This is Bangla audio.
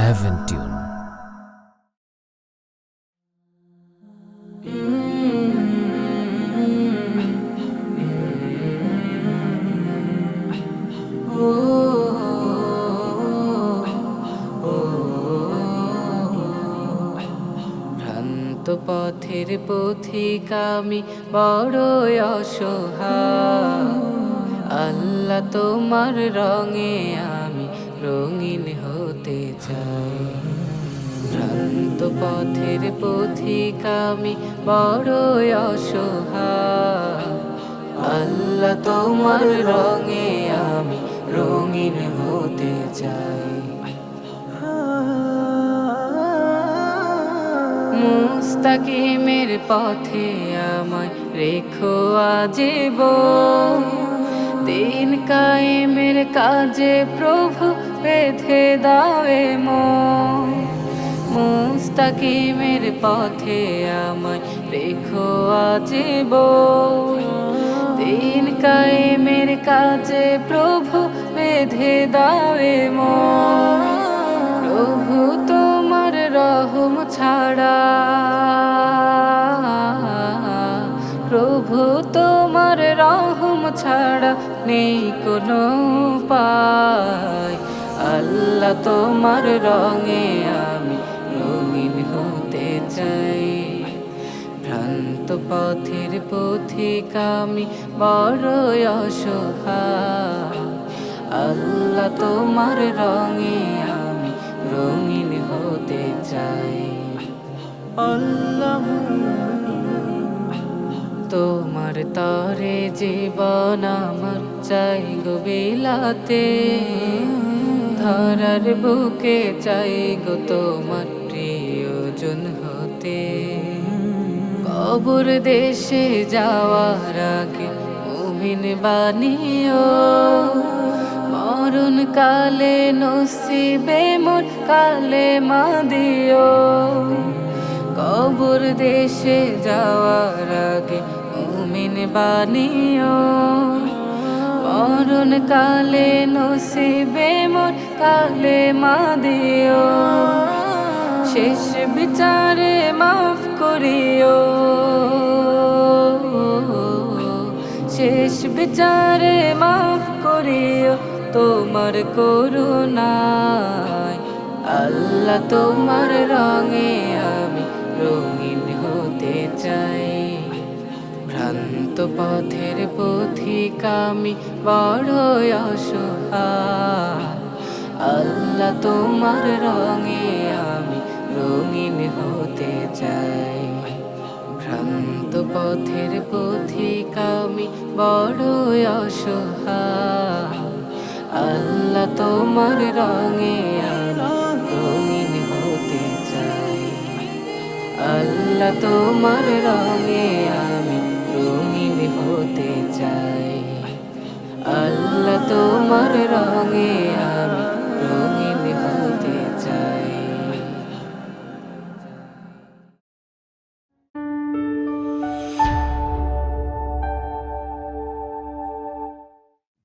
Tune. ভ্রান্ত পথের পথিক আমি বড় অসহায় আল্লাহ তোমার রঙে আমি রঙিন হতে চাই। ভ্রান্ত পথের পথিক আমি বড় অসহায়। আল্লাহ তোমার রঙে আমি রঙিন হতে চাই। মুস্তাকিমের পথে আমায় রেখো আজীব দিন কায়েমের কাজে প্রভু বেঁধে দাওয়ে মন। মুস্তাকিমের পথে আমায় রেখো আজীব দিন কায়েমের কাজে প্রভু বেঁধে দাওয়ে মন। প্রভু তোমার রহম ছাড়া। প্রভু তোমার রহম ছাড়া নেই কোনো আল্লাহ তোমার রঙে আমি রঙিন হতে চাই। ভ্রান্ত পথের পথিক আমি বড় অসহায়। আল্লাহ তোমার রঙে আমি রঙিন হতে চাই। আল্লাহ, তোমার তরে জীবন আমার চাই গো বিলাতে। ধরার বুকে চাই গো তোমার প্রিয়জন হতে। কবর দেশে যাওয়ার আগে মুমিন বানিও। মরণ কালে নসিবে মোর কালে মা দিও কবর দেশে যাওয়ার আগে মুমিন বানিও। মরণ কালে নসিবে মোর কালে মা দিও। শেষ বিচারে মাফ করিও। শেষ বিচারে মাফ করিও তোমার করুণায়। আল্লাহ তোমার রঙে ভ্রান্ত পথের পথিক আমি বড় অসহায়। আল্লাহ তোমার রঙে আমি রঙিন হতে চাই। ভ্রান্ত পথের পথিক আমি বড় অসহায়। আল্লাহ তোমার রঙে চাই। আল্লাহ তোমার রঙে আমি চাই। আল্লাহ তোমার রঙে